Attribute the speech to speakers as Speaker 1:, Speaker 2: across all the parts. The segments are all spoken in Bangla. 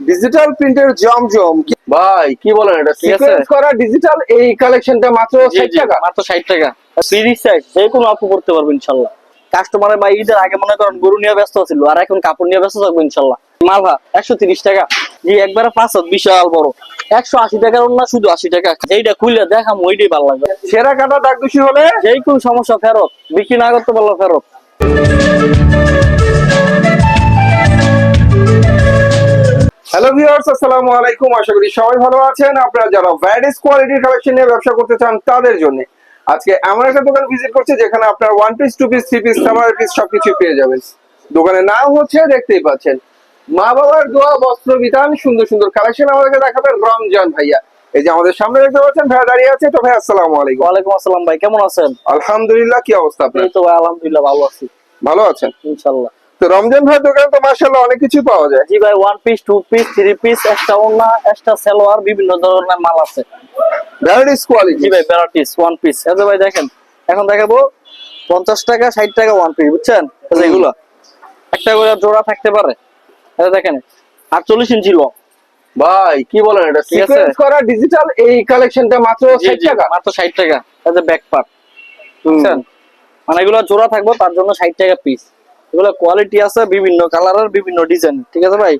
Speaker 1: ডিজিটাল প্রিন্টের জমজম। ভাই কি বলেন এটা?
Speaker 2: ঠিক আছে।
Speaker 1: সিকোয়েন্স করা ডিজিটাল এই কালেকশনটা মাত্র
Speaker 2: জি,
Speaker 1: 60 টাকা।
Speaker 2: মাত্র ষাট টাকা। ফ্রি সাইজ যে কোনো আপু করতে পারব ইনশাল্লাহ। কাস্টমারের বা ঈদের আগে মনে করেন গরু নিয়ে ব্যস্ত ছিল আর এখন কাপড় নিয়ে ব্যস্ত থাকবে ইনশাল্লাহ। মালভা একশো তিরিশ টাকা। জি একবারে পাঁচ বিশাল বড়। একশো আশি টাকার না শুধু আশি টাকা। যেইটা খুললে দেখাম ওইটাই ভালো লাগবে।
Speaker 1: সেরা কাটা দাগ দোষী হলে?
Speaker 2: যেই কোন সমস্যা ফেরত। বিক্রি না করতে পারল ফেরত।
Speaker 1: হ্যালো ভিউয়ার্স আসসালামু আলাইকুম। আশা করি সবাই ভালো আছেন। আপনারা যারা ভ্যারাইটিস কোয়ালিটির কালেকশন নিয়ে ব্যবসা করতে চান তাদের জন্য আজকে এমন একটা দোকান ভিজিট করছে যেখানে আপনার one piece two piece three piece summer piece সবকিছু পেয়ে যাবেন। দোকানের নাম হচ্ছে দেখতেই পাচ্ছেন মা বাবার দোয়া বস্ত্র বিধান সুন্দর সুন্দর কালেকশন আমাদেরকে দেখাবেন রমজান ভাইয়া। এই যে আমাদের সামনে দেখতে পাচ্ছেন ভাইয়া দাঁড়িয়ে আছে। তো ভাই আসসালামু আলাইকুম।
Speaker 2: ওয়ালাইকুম আসসালাম ভাই কেমন আছেন?
Speaker 1: আলহামদুলিল্লাহ কি অবস্থা আপনার?
Speaker 2: এই তো ভাই আলহামদুলিল্লাহ ভালো আছি।
Speaker 1: ভালো আছেন?
Speaker 2: ইনশাল্লাহ
Speaker 1: তো রমজান ভাই দোকানে তো মাশাআল্লাহ অনেক কিছু পাওয়া যায়।
Speaker 2: জি ভাই one piece two piece three piece extra ওনা এক্সট্রা সালোয়ার বিভিন্ন ধরনের মাল আছে।
Speaker 1: ভ্যারাইটিস কোয়ালিটি
Speaker 2: জি ভাই ভ্যারাইটিস ওয়ান পিস এই ভাই দেখেন এখন দেখাবো পঞ্চাশ টাকা ষাট টাকা ওয়ান পিস বুঝছেন? এগুলো। একটা করে জোড়া থাকতে পারে। এই দেখেন আটচল্লিশ ইঞ্চি লং
Speaker 1: ভাই কি বলেন এটা?
Speaker 2: ঠিক আছে।
Speaker 1: সিকোয়েন্স করা ডিজিটাল এই কালেকশনটা মাত্র 60 টাকা।
Speaker 2: মাত্র ষাট টাকা। এই যে ব্যাক পার্ট বুঝছেন? মানে এগুলো জোড়া থাকব তার জন্য ষাট টাকা পিস এগুলো কোয়ালিটি আছে বিভিন্ন কালারের বিভিন্ন ডিজাইন ঠিক আছে ভাই?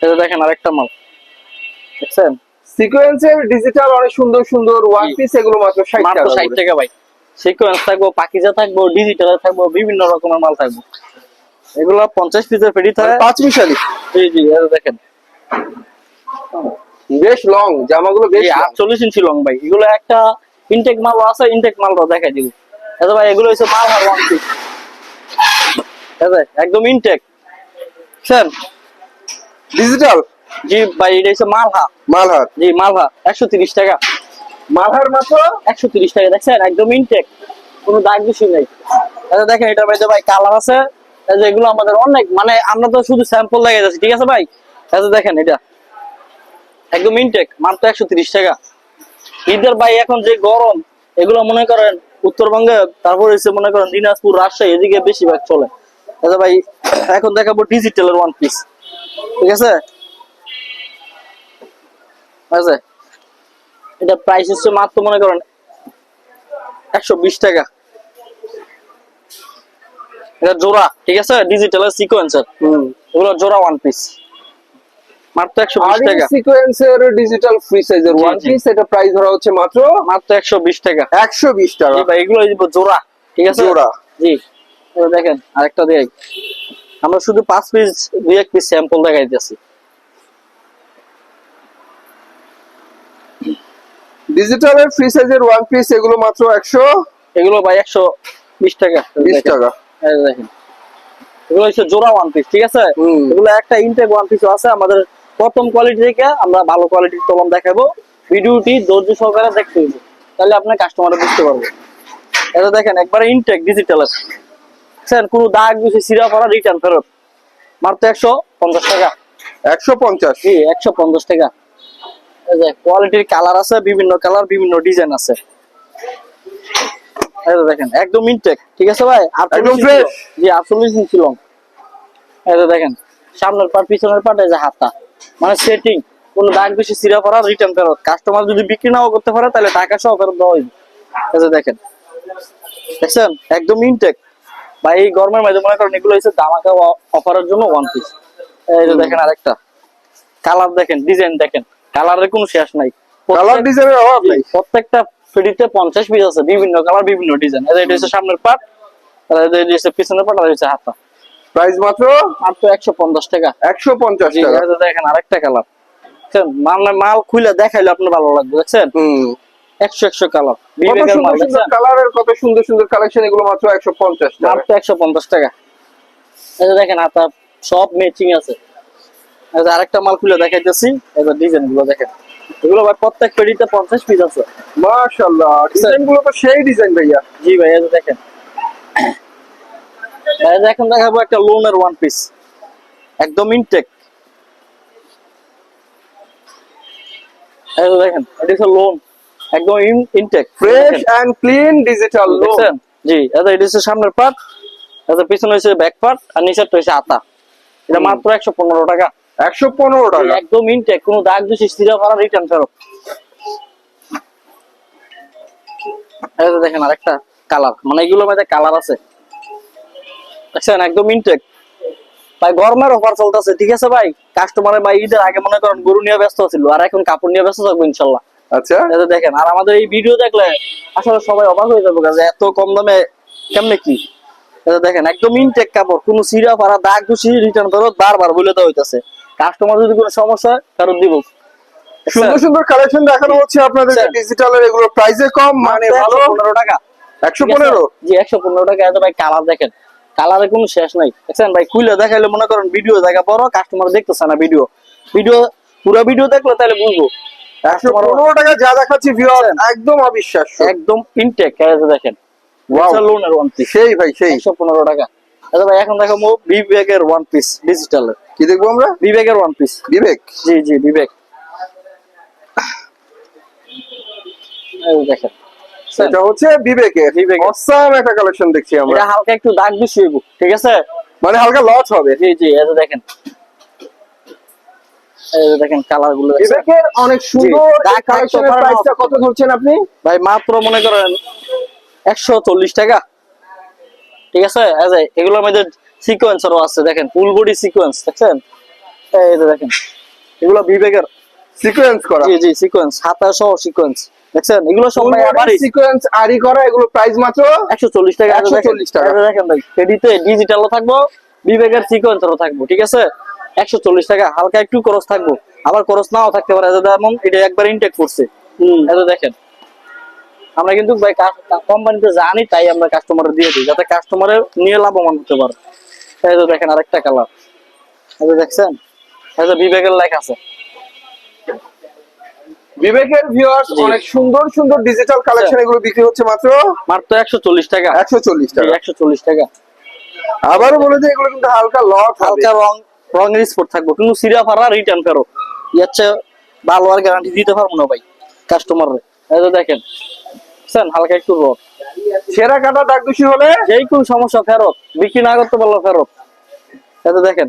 Speaker 2: যে দেখেন আরেকটা মাল দেখছেন?
Speaker 1: সিকোয়েন্সের ডিজিটাল অনেক সুন্দর সুন্দর ওয়ান পিস এগুলো মাত্র 60 টাকা
Speaker 2: ষাট
Speaker 1: করে।
Speaker 2: টাকা ভাই। সিকোয়েন্স থাকব পাকিজা থাকব ডিজিটাল থাকব বিভিন্ন রকমের মাল থাকব। এগুলো পঞ্চাশ পিসের ফেরি
Speaker 1: মানে
Speaker 2: থাকে
Speaker 1: পাঁচ মিশালি।
Speaker 2: জি জি যে দেখেন।
Speaker 1: বেশ লং জামাগুলো বেশ
Speaker 2: এই
Speaker 1: long।
Speaker 2: আটচল্লিশ ইঞ্চি লং ভাই। এগুলো একটা ইনটেক মাল আছে ইনটেক মালটা দেখাই দিব। ভাই এগুলো হচ্ছে মাল ওয়ান পিস একদম ইনটেক স্যার?
Speaker 1: ডিজিটাল
Speaker 2: জি ভাই এটা হচ্ছে মালহা।
Speaker 1: মালহার
Speaker 2: জি মালহা একশো তিরিশ টাকা।
Speaker 1: মালহার মাত্র?
Speaker 2: একশো তিরিশ টাকা দেখছেন? একদম ইনটেক কোনো দাগ নেই। আচ্ছা দেখেন এটা ভাই ভাই কালার আছে। এগুলো আমাদের অনেক মানে আমরা তো শুধু স্যাম্পল লাগিয়ে যাচ্ছি ঠিক আছে ভাই? আচ্ছা দেখেন এটা। একদম ইনটেক মাত্র একশো তিরিশ টাকা। ঈদের ভাই এখন যে গরম এগুলো মনে করেন উত্তরবঙ্গে তারপর এসে মনে করেন দিনাজপুর রাজশাহী এদিকে বেশিরভাগ চলে। আচ্ছা ভাই এখন দেখাবো ডিজিটালের ওয়ান পিস ঠিক আছে? আচ্ছা এটা প্রাইস হচ্ছে মাত্র মনে করেন একশো বিশ টাকা। এটা জোড়া ঠিক আছে? ডিজিটাল সিকোয়েন্সার
Speaker 1: হুম।
Speaker 2: এগুলো জোড়া ওয়ান পিস মাত্র টাকা।
Speaker 1: সিকোয়েন্সের ডিজিটাল ফ্রি সাইজের ওয়ান পিস এটা প্রাইস ধরা হচ্ছে মাত্র
Speaker 2: মাত্র একশো বিশ টাকা।
Speaker 1: 120 টাকা।
Speaker 2: ভাই এগুলো এই জোড়া ঠিক আছে?
Speaker 1: জোড়া।
Speaker 2: জি দেখেন আরেকটা দেখ আমরা শুধু পাঁচ পিস দুই এক পিস স্যাম্পল দেখাইতেছি।
Speaker 1: ডিজিটালের ফ্রি সাইজের ওয়ান পিস এগুলো মাত্র 120
Speaker 2: এগুলো ভাই একশো বিশ টাকা। দেখেন।
Speaker 1: টাকা।
Speaker 2: এই দেখেন। এগুলো হচ্ছে জোড়া ওয়ান পিস ঠিক আছে। এগুলো একটা ইনটেক ওয়ান পিস আছে আমাদের প্রথম কোয়ালিটি থেকে আমরা ভালো কোয়ালিটির কলম দেখাবো। ভিডিওটি ধৈর্য সহকারে দেখতে হবে। তাহলে আপনার কাস্টমার বুঝতে পারবে। এটা দেখেন একবারে ইনটেক ডিজিটালের স্যার কোনো দাগ বেশি সিরা পড়া রিটার্ন ফেরত। মাত্র একশো পঞ্চাশ টাকা।
Speaker 1: 150
Speaker 2: জি একশো পঞ্চাশ টাকা। এই যে কোয়ালিটির কালার আছে বিভিন্ন কালার বিভিন্ন ডিজাইন আছে। এই দেখেন একদম ইনটেক ঠিক আছে ভাই?
Speaker 1: একদম
Speaker 2: 48 জি আটচল্লিশ ইঞ্চি লং এই দেখেন সামনের পাট পিছনের পাট এই যে হাতা। মানে সেটিং কোনো দাগ বেশি সিরা পড়া রিটার্ন ফেরত। কাস্টমার যদি বিক্রি নাও করতে পারে তাহলে টাকা সহ ফেরত দেওয়া হইবে। দেখেন। দেখছেন? একদম ইনটেক ভাই এই গরমের মধ্যে মনে করেন এগুলো হচ্ছে দামাকা অফারের জন্য ওয়ান পিস এই যে দেখেন আরেকটা। কালার দেখেন ডিজাইন দেখেন। কালারের কোনো শেষ নাই।
Speaker 1: কালার ডিজাইনের অভাব নেই।
Speaker 2: প্রত্যেকটা ফ্রিতে পঞ্চাশ পিস আছে বিভিন্ন কালার বিভিন্ন ডিজাইন এটা হচ্ছে সামনের পাট আর এটা হচ্ছে পিছনের পাট আর হচ্ছে হাতা।
Speaker 1: প্রাইস মাত্র?
Speaker 2: মাত্র একশো পঞ্চাশ টাকা।
Speaker 1: 150
Speaker 2: জি
Speaker 1: টাকা।
Speaker 2: এই দেখেন আরেকটা কালার। মানে মাল খুলে দেখাইলে আপনার ভালো লাগবে দেখছেন?
Speaker 1: হুম।
Speaker 2: একশো একশো কালার। বিবেকের মাল
Speaker 1: সুন্দর সুন্দর
Speaker 2: দেখছেন?
Speaker 1: কালারের কত সুন্দর সুন্দর কালেকশন এগুলো মাত্র 150 টাকা।
Speaker 2: মাত্র একশো পঞ্চাশ টাকা। এই যে দেখেন হাতা সব ম্যাচিং আছে। আরেকটা মাল খুলে দেখাইতেছি। এবার ডিজাইনগুলো দেখেন। এগুলো ভাই প্রত্যেক পেডিতে পঞ্চাশ পিস আছে।
Speaker 1: মাশাআল্লাহ ডিজাইনগুলো তো সেই ডিজাইন ভাইয়া।
Speaker 2: জি ভাই যে দেখেন। এখন দেখাবো একটা লোনের ওয়ান পিস একদম ইনটেক দেখেন এটা হচ্ছে লোন একদম intact
Speaker 1: fresh and clean digital lawn
Speaker 2: জি এই এটা হচ্ছে সামনের পার্ট পিছনে হচ্ছে ব্যাক পার্ট আর নিচেরটা হচ্ছে আতা। এটা মাত্র একশো পনেরো টাকা।
Speaker 1: একশো পনেরো টাকা।
Speaker 2: একদম ইনটেক কোনো দাগ দোষী সিরা করা রিটার্ন ফেরত। এই দেখেন আরেকটা কালার মানে এগুলোর মধ্যে কালার আছে। দেখছেন একদম ইনটেক ভাই গরমের অফার চলতেছে ঠিক আছে ভাই? কাস্টমারের ভাই ঈদের আগে মনে করেন গরু নিয়ে ব্যস্ত ছিল আর এখন কাপড় নিয়ে ব্যস্ত থাকব ইনশাল্লাহ।
Speaker 1: আচ্ছা।
Speaker 2: দেখেন আর আমাদের এই ভিডিও দেখলে আসলে সবাই অবাক হয়ে যাবে যে এত কম দামে কেমনে কি? দেখেন একদম ইনটেক কাপড় কোনো সিরা ফারা দাগ দুষি রিটার্ন বারবার বলে দেওয়া হইতাছে। কাস্টমার যদি কোনো সমস্যা ফেরত দিব।
Speaker 1: সুন্দর সুন্দর কালেকশন দেখানো হচ্ছে আপনাদের। ডিজিটালের এগুলো প্রাইসে কম মানে ভালো।
Speaker 2: পনেরো টাকা।
Speaker 1: একশো? পনেরো?
Speaker 2: জি একশো পনেরো টাকা এত ভাই কালার দেখেন। কালারে কোনো শেষ নাই। দেখছেন ভাই? খুলে দেখাইলে মনে করেন ভিডিও দেখা বড় কাস্টমার দেখতেছে না ভিডিও ভিডিও পুরো ভিডিও দেখলে তাহলে বুঝব।
Speaker 1: পনেরো টাকা যা দেখাচ্ছি ভিউয়ার একদম অবিশ্বাস্য।
Speaker 2: একদম ইনটেক দেখেন।
Speaker 1: Wow.
Speaker 2: লোনের ওয়ান পিস
Speaker 1: সেই ভাই সেই।
Speaker 2: একশো পনেরো টাকা। আচ্ছা ভাই এখন দেখাবো বিবেকের ওয়ান পিস ডিজিটালের
Speaker 1: কি দেখব আমরা?
Speaker 2: বিবেকের ওয়ান পিস
Speaker 1: বিবেক?
Speaker 2: জি জি বিবেক। দেখেন।
Speaker 1: এটা হচ্ছে বিবেকের। অসাম একটা কালেকশন দেখছি আমরা।
Speaker 2: এটা হালকা একটু দাগ বেশি হইব ঠিক আছে?
Speaker 1: মানে হালকা লস হবে।
Speaker 2: জি জি দেখেন। দেখেন কালারগুলো দেখছেন?
Speaker 1: বিবেকের অনেক সুন্দর কালেকশনের প্রাইসটা কত ধরছেন আপনি?
Speaker 2: ভাই মাত্র মনে করেন একশো চল্লিশ টাকা। ঠিক আছে? এই যে এগুলোর মধ্যে সিকোয়েন্সারও আছে দেখেন ফুল বডি সিকোয়েন্স দেখছেন? এই দেখেন এগুলো বিবেকের
Speaker 1: সিকোয়েন্স করা।
Speaker 2: জি জি সিকোয়েন্স হাতা সহ সিকোয়েন্স দেখছেন? এগুলো সব
Speaker 1: সিকোয়েন্স আরি করা এগুলো প্রাইস মাত্র
Speaker 2: একশো চল্লিশ টাকা।
Speaker 1: 140 টাকা।
Speaker 2: দেখেন ভাই ক্রেডিটে ডিজিটালও থাকব বিবেকের সিকোয়েন্সারও থাকব ঠিক আছে? একশো চল্লিশ টাকা হালকা একটু খরচ থাকব। আবার খরচ নাও থাকতে পারে যেমন এটা একবার ইনটেক করছে। এই যে দেখেন আমরা কিন্তু ভাই কোম্পানিতে জানি তাই আমরা কাস্টমার দিয়ে দিই যাতে কাস্টমারের নিয়ে লাভবান হতে পারে। এই দেখেন আরেকটা কালার এই দেখছেন? এই যে বিবেকের লেখা আছে।
Speaker 1: বিবেকের ভিউয়ার্স অনেক সুন্দর সুন্দর ডিজিটাল কালেকশন এগুলো বিক্রি হচ্ছে মাত্র
Speaker 2: মাত্র একশো চল্লিশ টাকা।
Speaker 1: একশো চল্লিশ টাকা।
Speaker 2: একশো চল্লিশ টাকা।
Speaker 1: আবারও বলে দিই এগুলো কিন্তু হালকা লস
Speaker 2: হালকা রং রঙের স্পট থাকব। কিন্তু সিরা ফারা রিটার্ন ফেরত ইয়াচ্ছে ভালো আর গ্যারান্টি দিতে পারব না ভাই কাস্টমার এই যে দেখেন বুঝছেন? হালকা একটু রড
Speaker 1: সেরা কাটা দাগ দোষী হলে?
Speaker 2: যেই কোন সমস্যা ফেরত বিক্রি না করতে পারল ফেরত। এই যে দেখেন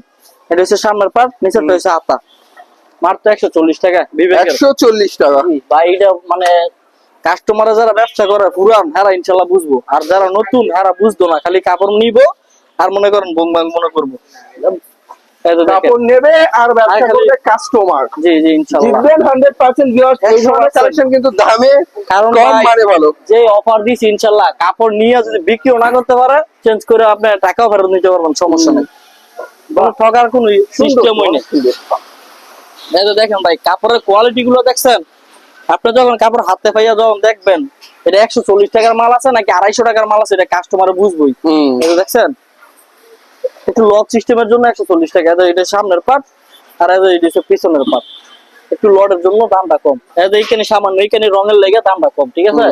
Speaker 2: এটা হচ্ছে সামনের পার্ট নিচেরটা হচ্ছে হাতা মাত্র একশো চল্লিশ টাকা
Speaker 1: একশো চল্লিশ টাকা।
Speaker 2: ভাই এটা মানে কাস্টমারে যারা ব্যবসা করে পুরান হারা ইনশাল্লাহ বুঝব। আর যারা নতুন হারা বুঝতো না খালি কাপড় নিবো আর মনে করেন বোম্বাং মনে করব। এই যে দেখেন।
Speaker 1: কাপড় নেবে আর ব্যবসা করবে কাস্টমার
Speaker 2: জি জি ইনশাল্লাহ।
Speaker 1: জিতবেন হান্ড্রেড ভিউয়ার্স এই ধরনের কালেকশন কিন্তু দামে
Speaker 2: কারণ
Speaker 1: কম মানে ভালো।
Speaker 2: যে অফার দিছি ইনশাল্লাহ কাপড় নিয়ে যদি বিক্রিও না করতে পারে চেঞ্জ করে আপনি টাকাও ফেরত নিতে পারবেন সমস্যা নেই। কোনো ঠকার কোনো সিস্টেমই নেই। এই দেখেন ভাই কাপড়ের কোয়ালিটি গুলো দেখছেন? আপনি যখন কাপড় হাতে পাইয়া যখন দেখবেন এটা একশো চল্লিশ টাকার মাল আছে নাকি আড়াইশো টাকার মাল আছে এটা কাস্টমার বুঝবই। যে দেখছেন? একটু লক সিস্টেমের জন্য একশো চল্লিশ টাকা। এটা সামনের পার্ট আর এটা হচ্ছে পিছনের পার্ট একটু লটের জন্য দামটা কম। এইখানে সামান্য এইখানে রঙের লেগে দামটা কম ঠিক আছে?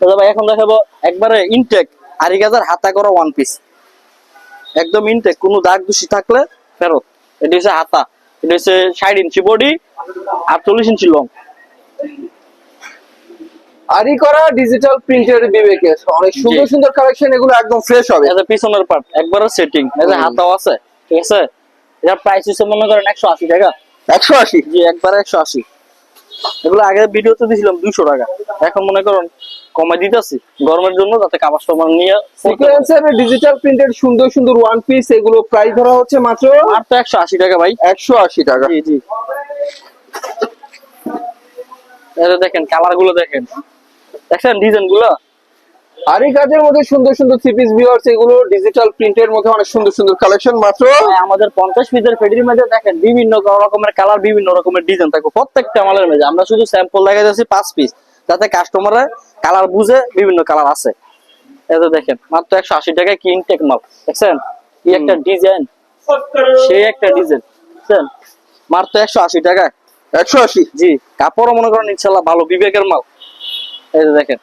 Speaker 2: ভাই এখন দেখাবো একবারে ইনটেক আড়ি গাজার হাতা করা ওয়ান পিস একদম ইনটেক কোনো দাগ দূষি থাকলে ফেরত। এটা হচ্ছে হাতা। এটা হচ্ছে ষাট ইঞ্চি বডি আর চল্লিশ ইঞ্চি লং
Speaker 1: আরি করা ডিজিটাল প্রিন্টের বিবেকের অনেক সুন্দর সুন্দর কালেকশন এগুলো একদম ফ্রেশ হবে।
Speaker 2: যে পিছনের পার্ট একবারে সেটিং
Speaker 1: হুম।
Speaker 2: হাতাও আছে ঠিক আছে? এটার প্রাইস মনে করেন একশো আশি টাকা।
Speaker 1: একশো আশি?
Speaker 2: জি একবারে একশো আশি। এগুলো আগে ভিডিওতে দিয়েছিলাম দুশো টাকা। এখন মনে করুন কমাই দিতেছি গরমের জন্য যাতে কাপড় টাপড় নিয়ে
Speaker 1: সিকোয়েন্সের ডিজিটাল প্রিন্টের সুন্দর সুন্দর ওয়ান পিস এগুলো প্রাইস ধরা হচ্ছে মাত্র
Speaker 2: আর তো একশো আশি টাকা ভাই।
Speaker 1: একশো আশি টাকা।
Speaker 2: জি জি। এটা দেখেন কালারগুলো দেখেন। দেখছেন ডিজাইনগুলো?
Speaker 1: আর এই কাজের মধ্যে সুন্দর সুন্দর থ্রি পিস ভিউয়ার্স এগুলো ডিজিটাল প্রিন্টের মধ্যে অনেক সুন্দর সুন্দর কালেকশন মাত্র।
Speaker 2: আমাদের পঞ্চাশ পিসের ফেডির মধ্যে দেখেন বিভিন্ন রকমের কালার বিভিন্ন রকমের ডিজাইন থাকবে প্রত্যেকটা মালের মধ্যে আমরা শুধু স্যাম্পল দেখা যাচ্ছি পাঁচ পিস যাতে কাস্টমারে কালার বুঝে বিভিন্ন কালার আছে। এই যে দেখেন মাত্র একশো আশি টাকায় কিং টেক মাল দেখছেন? কি একটা ডিজাইন সেই একটা ডিজাইন বুঝছেন মাত্র একশো আশি টাকায়।
Speaker 1: একশো আশি?
Speaker 2: জি কাপড়ও মনে করেন ইনশাল্লাহ ভালো বিবেকের মাল। এই যে দেখেন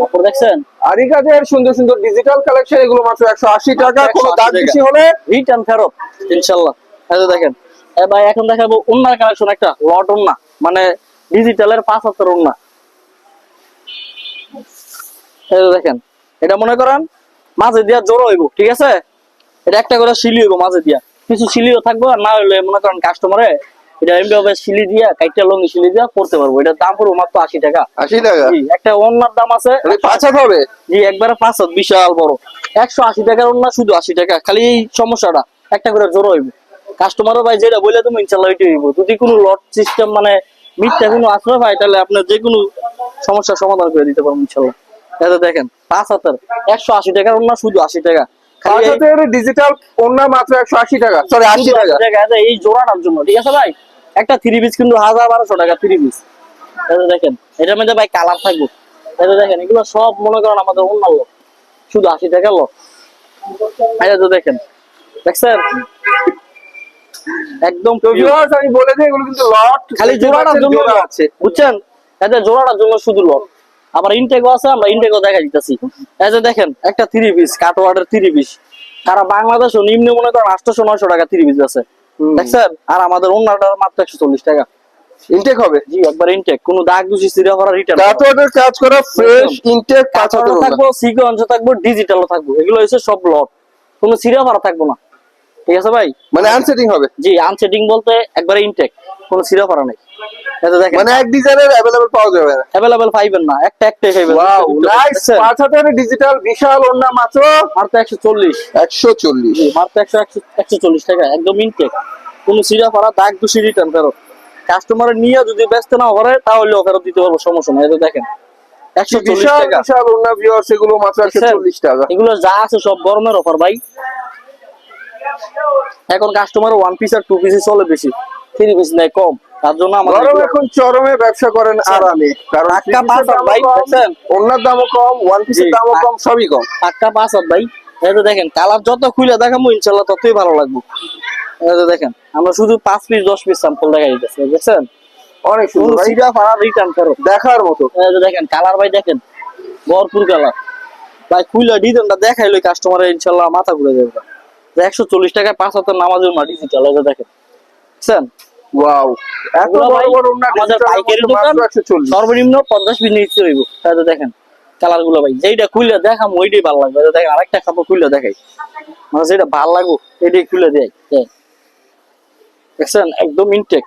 Speaker 2: কাপড় দেখছেন?
Speaker 1: আর এই কাজের সুন্দর সুন্দর ডিজিটাল কালেকশন এগুলো মাত্র একশো আশি টাকা কোনো দাগ বেশি হলে
Speaker 2: রিটার্ন ফেরত ইনশাল্লাহ। এই যে দেখেন এ ভাই এখন দেখাবো উন্নার কালেকশন একটা লট উন্না। মানে ডিজিটালের পাঁচ হাতের এই দেখেন এটা মনে করেন মাঝে দিয়া জোর হইব ঠিক আছে? এটা একটা করে সিলি হইব মাঝে দিয়া। কিছু সিলিও থাকব আর না হইলে মনে করেন কাস্টমারে এটা এমনি সিলি দিয়া কাইটা লঙ্গি সিলি দিয়া করতে পারব। এটার দাম পড়ব মাত্র আশি টাকা।
Speaker 1: আশি টাকা?
Speaker 2: একটা অন্যার দাম আছে
Speaker 1: পাঁচ হাত হবে?
Speaker 2: জি একবারে পাঁচ হাত বিশাল বড়। একশো আশি টাকার অন্য শুধু আশি টাকা খালি এই সমস্যাটা একটা করে জোর হইবে। কাস্টমারও ভাই যেটা বলে তুমি ইনশাল্লাহ ওইটাই হইব। যদি কোনো লট সিস্টেম মানে মিথ্যা কোনো আশ্রয় পায় তাহলে আপনার যে কোনো সমস্যার সমাধান করে দিতে পারব ইনশাল্লাহ। এটা দেখেন পাঁচ হাতের একশো আশি টাকার অন্য শুধু আশি টাকা।
Speaker 1: ডিজিটাল ওনা মাত্র একশো আশি টাকা। সরি আশি টাকা।
Speaker 2: 80 টাকা এটা এই জোড়াটার জন্য ঠিক আছে ভাই? একটা থ্রি পিস কিন্তু হাজার বারোশো টাকা থ্রি পিস এটা দেখেন এটার মধ্যে ভাই কালার থাকবে। এটা দেখেন এগুলো সব মনে করেন আমাদের অন্য লোক। শুধু আশি টাকা লোক। এটা তো দেখেন দেখছেন? একদম
Speaker 1: তো
Speaker 2: pure।
Speaker 1: আমি বলে দিই এগুলো কিন্তু লট
Speaker 2: খালি জোড়াটার জন্য
Speaker 1: আছে
Speaker 2: বুঝছেন? এটা জোড়াটার জন্য শুধু লট আবার ইনটেকও আছে আমরা ইনটেকও দেখা দিতেছি। এই যে দেখেন একটা থ্রি পিস কাটওয়ার্ডের থ্রি পিস সারা বাংলাদেশও নিম্ন মনে করেন আটশো নয়শো টাকা থ্রি পিস আছে। দেখছেন? আর আমাদের অন্যটার মাত্র একশো চল্লিশ টাকা।
Speaker 1: ইনটেক হবে?
Speaker 2: জি একবার ইনটেক কোনো দাগ দুষি সিরিয়া করা রিটার্ন
Speaker 1: কাটওয়ার্ডের কাজ করা ফ্রেশ ইনটেক ওড়না।
Speaker 2: থাকব সিকোয়েন্স থাকব ডিজিটালও থাকব। এগুলো হচ্ছে সব লট কোনো সিরিয়া করা থাকব না। ঠিক আছে ভাই?
Speaker 1: মানে আনসেটিং হবে?
Speaker 2: জি আনসেটিং বলতে একবারে ইনটেক কোনো সিরিয়া করা নাই। এটা দেখেন।
Speaker 1: মানে এক ডিজাইনের অ্যাভেলেবল পাওয়া যাবে। না
Speaker 2: অ্যাভেলেবল পাইবেন না একটা একটাই পাইবেন
Speaker 1: ওয়াও নাইস পাঁচ হাতের ডিজিটাল বিশাল ওড়না মাত্র
Speaker 2: মাত্র একশো চল্লিশ।
Speaker 1: একশো চল্লিশ।
Speaker 2: মাত্র একশো একশো একশো চল্লিশ টাকা একদম ইনটেক কোনো সিরিয়া করা দাগ দুষি রিটার্ন ফেরত। কাস্টমার নিয়ে যদি ব্যস্ত না করে তাহলেও ফেরত দিতে পারব সমস্যা নাই। এটা দেখেন একশো চল্লিশ
Speaker 1: বিশাল
Speaker 2: টাকা।
Speaker 1: বিশাল ওড়না ভিউয়ার্স এগুলো মাত্র একশো
Speaker 2: দেখছেন?
Speaker 1: চল্লিশ টাকা।
Speaker 2: এগুলো যা আছে সব গরমের অফার ভাই। এখন কাস্টমার ওয়ান পিস আর টু চলে বেশি। থ্রি পিস নেই কম। তার জন্য আমাদের
Speaker 1: এখন চরমে ব্যবসা করেন আরামে। কারণ
Speaker 2: পাঁচ ভাই?
Speaker 1: ওড়নার দামও কম ওয়ান পিসের দামও কম সবই কম।
Speaker 2: পাঁচ হাত ভাই। এই দেখেন কালার যত খুলে দেখাবো ইনশাল্লাহ ততই ভালো লাগবে। এই দেখেন আমরা শুধু পাঁচ পিস দশ পিস স্যাম্পল দিতেছি
Speaker 1: অনেক সুন্দর ভাই।
Speaker 2: সিরা রিটার্ন ফেরত
Speaker 1: দেখার মতো।
Speaker 2: এই দেখেন কালার ভাই দেখেন ভরপুর কালার ভাই খুলে ডিজাইনটা দেখাইলে কাস্টমারের ইনশাল্লাহ মাথা ঘুরে যাবে। একশো চল্লিশ টাকায় পাঁচ হাজার নামাজের মা ডিজিটাল দেখেন। বুঝছেন?
Speaker 1: ওয়াও এত বড় বড় ওড়না
Speaker 2: আমাদের পাইকারি দোকান
Speaker 1: মাত্র একশো চল্লিশ।
Speaker 2: সর্বনিম্ন পঞ্চাশ পিস নিচে হইব দেখেন কালারগুলো ভাই যেইটা খুললে দেখাম ওইটাই ভালো লাগবে। দেখেন আরেকটা কাপড় খুললে দেখাই। মানে যেটা ভালো লাগবো এটাই খুলে দেয়। দেখছেন? একদম ইনটেক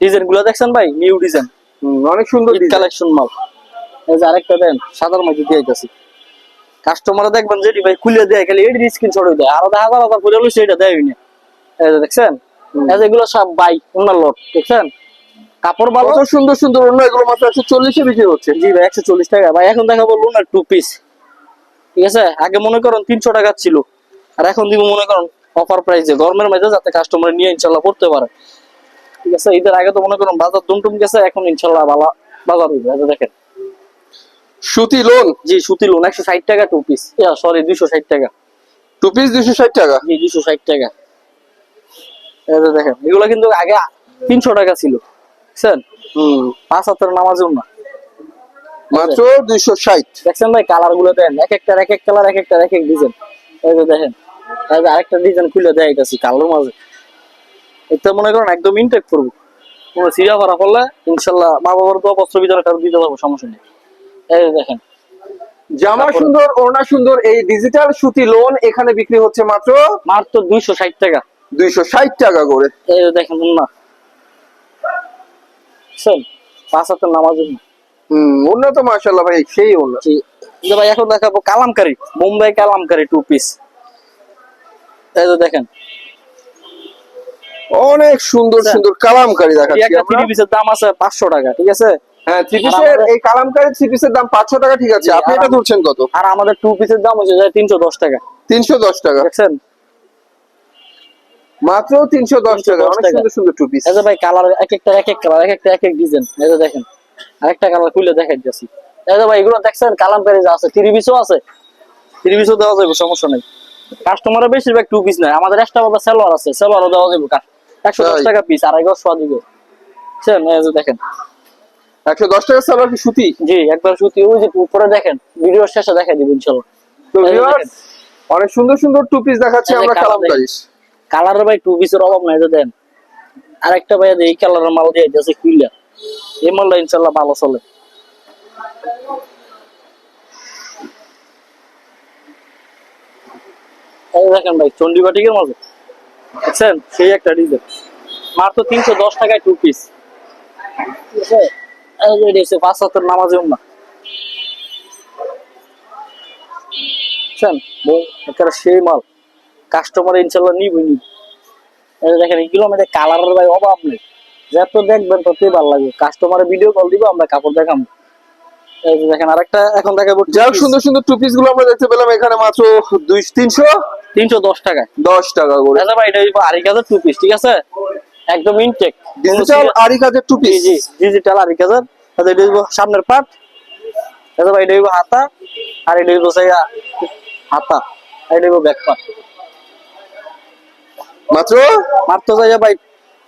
Speaker 2: ডিজাইনগুলো দেখছেন ভাই? নিউ ডিজাইন
Speaker 1: অনেক সুন্দর।
Speaker 2: কালেকশন মাল। এই যে আরেকটা দেন সাদার মধ্যে দিয়ে গেছি কাস্টমার দেখবেন যেটি ভাই খুলে দেয় খালি এটি স্ক্রিনশট দেয়। আরও হাজার হাজার করে হলো সেটা দেয় না। যে দেখছেন? এই যে এগুলো সব বাই অন্য লট দেখছেন? কাপড় ভালো
Speaker 1: সুন্দর সুন্দর অন্য এগুলো মাত্র একশো চল্লিশে বিক্রি হচ্ছে।
Speaker 2: জি ভাই একশো চল্লিশ টাকা। ভাই এখন দেখাবো লুনার টু পিস ঠিক আছে? আগে মনে করুন তিনশো টাকা ছিল। আর এখন দিব মনে করুন অফার প্রাইসে গরমের মধ্যে যাতে কাস্টমার নিয়ে ইনশাল্লাহ করতে পারে। ঠিক আছে? ঈদের আগে তো মনে করুন বাজার দুমটুম গেছে এখন ইনশাল্লাহ ভালো বাজার হইবে। যে দেখেন।
Speaker 1: সুতি লোন?
Speaker 2: জি সুতি লোন একশো ষাট টাকা টু পিস সরি দুইশো ষাট টাকা।
Speaker 1: টু পিস দুশো ষাট টাকা?
Speaker 2: জি দুইশো ষাট টাকা। দেখেন এগুলো কিন্তু আগে তিনশো টাকা ছিল। বুঝছেন
Speaker 1: হুম।
Speaker 2: পাঁচ হাতের নামাজও না
Speaker 1: মাত্র দুইশো ষাট।
Speaker 2: দেখছেন ভাই কালারগুলো দেন এক একটা এক এক কালার এক একটা এক এক ডিজাইন। এই যে দেখেন এই যে আরেকটা ডিজাইন খুলে দেয় এটাছি কালোর মাঝে। এটা মনে করেন একদম ইনটেক করব। কোনো সিরিয়া ভরা করলে ইনশাল্লাহ মা বাবার তো বস্ত্র ভিতরে কারও দিতে পারব সমস্যা নেই। এই দেখেন।
Speaker 1: জামা সুন্দর ওড়না সুন্দর এই ডিজিটাল সুতি লোন এখানে বিক্রি হচ্ছে মাত্র
Speaker 2: মাত্র দুইশো ষাট টাকা।
Speaker 1: দুইশো ষাট টাকা করে।
Speaker 2: এই দেখেন না। পাঁচ হাতের নামাজের
Speaker 1: হম ওড়না মার্শাল্লাহ ভাই সেই
Speaker 2: ভাই এখন দেখাবো কালামকারি মুম্বাই কালামকারি টু পিস এই দেখেন।
Speaker 1: অনেক সুন্দর
Speaker 2: আচ্ছা।
Speaker 1: সুন্দর কালামকারি
Speaker 2: এই
Speaker 1: দেখাচ্ছি
Speaker 2: একটা থ্রি পিসের দাম আছে পাঁচশো টাকা ঠিক আছে?
Speaker 1: হ্যাঁ থ্রি পিসের
Speaker 2: আমাদের-
Speaker 1: এই কালামকারি থ্রি পিসের দাম পাঁচশো টাকা ঠিক আছে। আপনি এটা ধরছেন কত?
Speaker 2: আর আমাদের টু পিসের দাম হচ্ছে তিনশো দশ টাকা।
Speaker 1: তিনশো দশ টাকা।
Speaker 2: দেখছেন?
Speaker 1: মাত্র তিনশো দশ টাকা। অনেক সুন্দর সুন্দর টু পিস
Speaker 2: ভাই কালার এক একটা এক এক কালার এক একটা এক এক ডিজাইন এই দেখেন আরেকটা কালার খুলে দেখাই এই ভাই এগুলো দেখছেন? কালাম পেরে যা আছে থ্রি পিসও আছে। থ্রি পিসও দেওয়া যাবে সমস্যা নেই। কাস্টমারের বেশিরভাগ টু পিস নাই আমাদের এক্সট্রা বাবা সেলোয়ার আছে। সেলোয়ারও দেওয়া যাবে একশো দশ টাকা পিস আড়াই গজ সোয়া দিবে দেখেন।
Speaker 1: একশো দশ টাকা সালোয়ার কি সুতি?
Speaker 2: জি একবার সুতি ওই যে উপরে দেখেন ভিডিও শেষে দেখাই দিব ইনশাল্লাহ।
Speaker 1: তো
Speaker 2: দেখেন।
Speaker 1: অনেক সুন্দর সুন্দর টু পিস দেখাচ্ছি আমরা
Speaker 2: কালার
Speaker 1: কালামকারি
Speaker 2: কালারের ভাই টু পিসের অভাব নাই যে দেন। আরেকটা ভাই এই কালারের মাল দিয়ে যাচ্ছে কুইলা এই মালটা ইনশাল্লাহ ভালো চলে। এই দেখেন ভাই চন্ডিবাটিকের মধ্যে দেখছেন? সেই একটা ডিজাইন মাত্র তিনশো দশ টাকায় টু পিস ঠিক আছে পাঁচ হাতের নামাজে উম্মা বুঝছেন সেই মাল কাস্টমার ইনশাল্লাহ নিবই নিব দেখেন এগুলো আমাদের কালারের ভাই অভাব নেই যত দেখবেন ততই ভালো লাগবে কাস্টমারের ভিডিও কল দিব আমরা কাপড় দেখাবো দেখেন আরেকটা এখন দেখাবো
Speaker 1: যাই সুন্দর সুন্দর টু পিসগুলো আমরা দেখতে পেলাম এখানে মাত্র দুই তিনশো?
Speaker 2: তিনশো দশ টাকায়।
Speaker 1: দশ টাকা করে।
Speaker 2: দাদা ভাই এটা কাজার টু পিস ঠিক আছে? একদম ইনটেক
Speaker 1: ডিজিটাল আরি কাজের টু পিস
Speaker 2: জি ডিজিটাল আড়াই কাজার। তাহলে এটা সামনের পার্ট দাদা ভাই এটা হাতা। আর এটা হইবো সাইয়া হাতা। আর এটা হইবো ব্যাক পার্ট
Speaker 1: মাত্র?
Speaker 2: মাত্র যাইয়া ভাই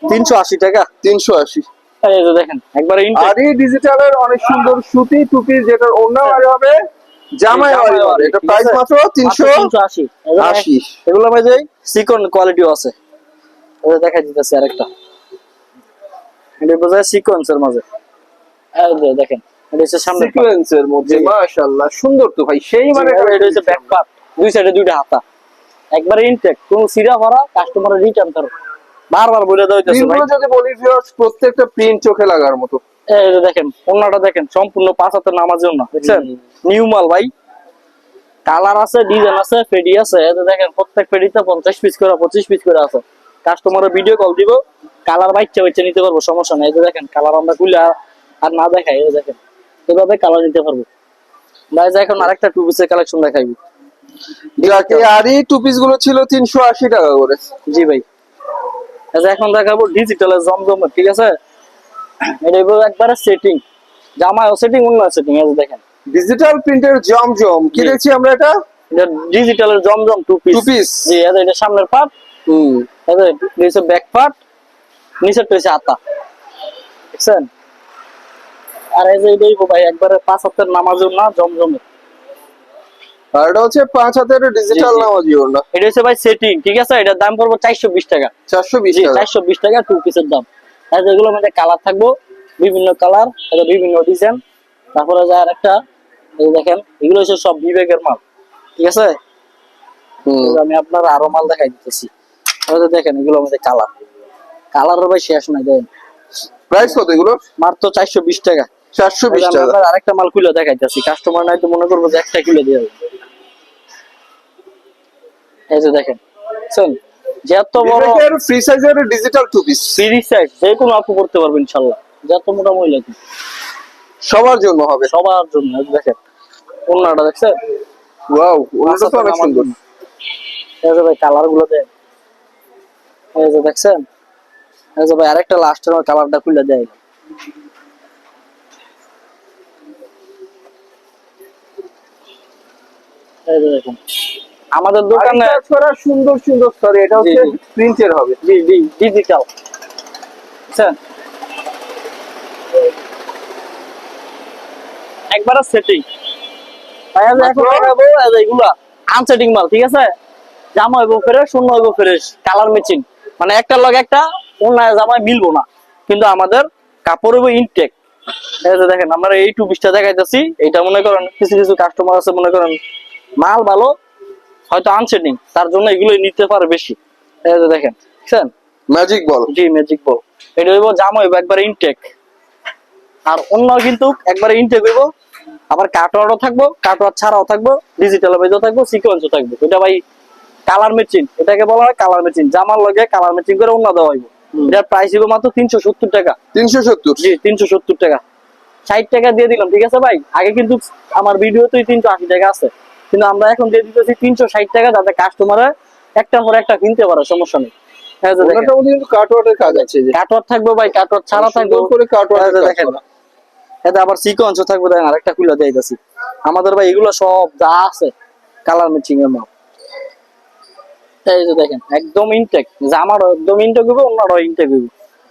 Speaker 2: তিনশো আশি টাকা।
Speaker 1: তিনশো আশি।
Speaker 2: আর এই যে দেখেন একবারে ইনটেক
Speaker 1: আরি ডিজিটালের অনেক সুন্দর সুতি টু পিস যেটার অন্য আরি হবে জামাই আরি এটা প্রাইস মাত্র তিনশো
Speaker 2: তিনশো আশি।
Speaker 1: আশি।
Speaker 2: এগুলো ভাই যে সিকন কোয়ালিটিও আছে। দিতেছে আরেকটা। এটা বোঝায় সিকোয়েন্সের মাঝে। দেখেন এটা হচ্ছে সামনে
Speaker 1: সিকোয়েন্সের মধ্যে মাশাআল্লাহ সুন্দর তো ভাই। সেই মানে
Speaker 2: এটা হচ্ছে ব্যাক পার্ট দুই সাইডে দুইটা হাতা। একবারে ইনটেক কোন সিরা ভরা কাস্টমারের রিটার্ন করো বারবার বলে দেওয়া হইতেছে ভাই।
Speaker 1: যদি বলি ভিউয়ার্স প্রত্যেকটা প্রিন্ট চোখে লাগার মতো।
Speaker 2: এই দেখেন ওন্নাটা দেখেন সম্পূর্ণ পাঁচ হাতের নামাজের ওন্না দেখছেন?
Speaker 1: হুম।
Speaker 2: নিউ মাল ভাই। কালার আছে ডিজাইন আছে ফেডি আছে। দেখেন প্রত্যেক ফেডিতে পঞ্চাশ পিস করে পঁচিশ পিস করে আছে। কাস্টমারের ভিডিও কল দিব কালার বাইচ্চা বাইচ্চা নিতে পারব সমস্যা নাই। এই যে দেখেন কালার আমরা খুলে আর- না দেখাই এই দেখেন এভাবে কালার নিতে পারব। ভাই যে এখন আরেকটা টু পিসের কালেকশন দেখাইবি।
Speaker 1: আরি টু পিসগুলো ছিল তিনশো আশি টাকা করে।
Speaker 2: জি ভাই। এই এখন দেখাবো ডিজিটালের জমজম ঠিক আছে? এটা একবারে সেটিং জামাও সেটিং অন্য সেটিং এই দেখেন।
Speaker 1: ডিজিটাল প্রিন্টের জমজম। কি দেখছি আমরা এটা?
Speaker 2: এটা ডিজিটালের জমজম টু পিস
Speaker 1: টু পিস
Speaker 2: জি এটা সামনের পার্ট
Speaker 1: হুম।
Speaker 2: এই যে নিচে ব্যাক পার্ট নিচের তো হচ্ছে হাতা দেখছেন? আর এই যে এটাই ভাই একবারে পাঁচ হাতের নামাজের না জমজমে।
Speaker 1: আর এটা হচ্ছে পাঁচ হাতের ডিজিটাল। নামাজি ওড়না।
Speaker 2: এটা হচ্ছে ভাই সেটিং ঠিক আছে? এটার দাম পড়ব চারশো বিশ টাকা।
Speaker 1: চারশো বিশ
Speaker 2: চারশো বিশ টাকা টু পিসের দাম। আর যেগুলো মধ্যে কালার থাকব বিভিন্ন কালার বিভিন্ন ডিজাইন তারপরে যে আর একটা এই দেখেন এগুলো হচ্ছে সব বিবেকের মাল। ঠিক আছে?
Speaker 1: হুম।
Speaker 2: আমি আপনার আরও মাল দেখাই দিতেছি। যে দেখেন মধ্যে কালার। কালারের ভাই শেষ নাই দেখেন।
Speaker 1: প্রাইস কত এগুলো
Speaker 2: মাত্র চারশো বিশ টাকা।
Speaker 1: চারশো বিশ টাকা।
Speaker 2: আরেকটা মাল খুলে দেখাইতেছি। কাস্টমার নাই তো মনে করব যে একটা খুলে দিয়ে এই যে দেখেন শুন যত বড়
Speaker 1: ফ্রি সাইজের digital two piece
Speaker 2: free size যে কোনো আপু করতে পারবে ইনশাল্লাহ। যত মোটা মহিলা কি
Speaker 1: সবার জন্য হবে।
Speaker 2: সবার জন্য দেখেন। অন্যটা দেখছেন?
Speaker 1: ওয়াও ওনাটা তো অনেক সুন্দর।
Speaker 2: এই যে ভাই কালারগুলো দেন এই যে দেখছেন? এই যে ভাই আরেকটা লাস্টের কালারটা খুলে দেয়। এই যে দেখুন। আমাদের দোকানে
Speaker 1: ছড়া সুন্দর সুন্দর সরি এটা হচ্ছে প্রিন্টের হবে।
Speaker 2: জি জি ডিজিটাল বুঝছেন? একবারে সেটিং এগুলা আনসেটিং মাল ঠিক আছে? জামা হইব ফ্রেশ শূন্য হইব ফ্রেশ কালার ম্যাচিং মানে একটা লগে একটা অন্য জামায় মিলবো না। কিন্তু আমাদের কাপড় হইব ইনটেক দেখেন আমরা এই টু পিসটা দেখাইতেছি। এটা মনে করেন কিছু কিছু কাস্টমার আছে মনে করেন মাল ভালো হয়তো আনসেটিং তার জন্য এগুলো নিতে পারে বেশি। দেখেন বুঝছেন
Speaker 1: ম্যাজিক বল
Speaker 2: জি ম্যাজিক বল এটা হইব জামা হইব একবার ইনটেক আর অন্য কিন্তু একবার ইনটেক হইব আবার কাটোয়ারও থাকব কাটোয়ার ছাড়াও থাকব ডিজিটাল বেজও থাকব সিকোয়েন্সও থাকব। এটা ভাই কালার মেচিন এটাকে বলা হয় কালার মেচিন। জামার লগে কালার মেচিন করে অন্য দেওয়া হইব। এটার প্রাইস হইব মাত্র তিনশো সত্তর টাকা।
Speaker 1: তিনশো সত্তর?
Speaker 2: জি তিনশো সত্তর টাকা। ষাট টাকা দিয়ে দিলাম ঠিক আছে ভাই? আগে কিন্তু আমার ভিডিওতেই তিনশো আশি টাকা আছে। কিন্তু আমরা এখন দিয়ে দিতেছি তিনশো ষাট টাকা যাতে কাস্টমার একটা পরে একটা কিনতে পারে সমস্যা নেই। এই যে দেখেন।
Speaker 1: ওনাটার কিন্তু কাটওয়ার্টের কাজ আছে যে।
Speaker 2: কাটওয়ার থাকবে ভাই কাটওয়ার ছাড়া থাকবে।
Speaker 1: কাজ
Speaker 2: দেখেন। এতে আবার থাকবে দেখেন আরেকটা খুলে দিতেছি আমাদের ভাই এগুলো সব যা আছে কালার ম্যাচিং এর মাল। এই যে দেখেন একদম ইনটেক জামারও একদম ইনটেক হইব অন্যটাও ইনটেক হইব।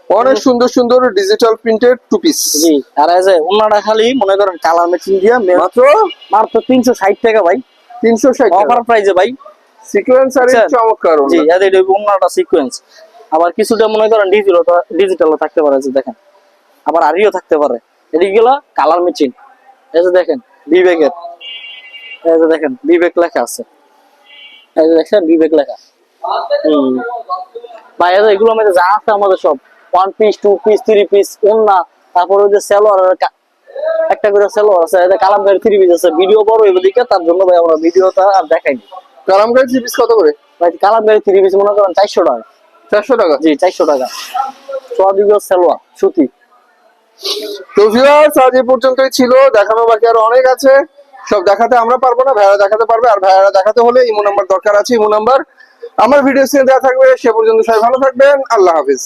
Speaker 1: অনেক সুন্দর সুন্দর ডিজিটাল প্রিন্টেড টু পিস
Speaker 2: জি আর এই যে অন্যটা খালি মনে করেন কালার ম্যাচিং দিয়ে
Speaker 1: মাত্র?
Speaker 2: মাত্র তিনশো ষাট টাকা ভাই।
Speaker 1: তিনশো ষাট
Speaker 2: অফার প্রাইজে ভাই।
Speaker 1: সিকোয়েন্সারের
Speaker 2: বুঝছেন?
Speaker 1: চমৎকার
Speaker 2: জি। এদের এটা অন্যটা সিকোয়েন্স আবার কিছুটা মনে করেন ডিজিটাল ডিজিটালও থাকতে পারে যে দেখেন। আবার আরিও থাকতে পারে। এদিকগুলো কালার মেচিন এই যে দেখেন বিবেকের। এই যে দেখেন বিবেক লেখা আছে। এই যে দেখছেন বিবেক লেখা। হুম। ভাই এগুলো যা আছে আমাদের সব one piece two piece three piece ওন্না তারপর ওই যে সেলোয়ার একটা করে সেলোয়ার আছে এটা কালামকারী থ্রি পিস আছে ভিডিও বড় তার জন্য ভাই আমরা ভিডিওটা আর দেখাইনি।
Speaker 1: কালামকারী থ্রি পিস কত করে?
Speaker 2: ভাই কালামকারী থ্রি পিস মনে করেন চারশো টাকা।
Speaker 1: চারশো টাকা?
Speaker 2: জি চারশো টাকা। সোয়াদিগ সেলোয়ার সুতি।
Speaker 1: তো ভিউয়ার্স আজ এই পর্যন্তই ছিল। দেখানো বাকি আরও অনেক আছে। সব দেখাতে আমরা পারব না, ভাইয়ারা দেখাতে পারবে। আর ভাইয়ারা দেখাতে হলে ইমো নাম্বার দরকার আছে, ইমো নাম্বার। আমার ভিডিও স্ক্রিনে দেওয়া থাকবে, সে পর্যন্ত সবাই ভালো থাকবেন, আল্লাহ হাফিজ।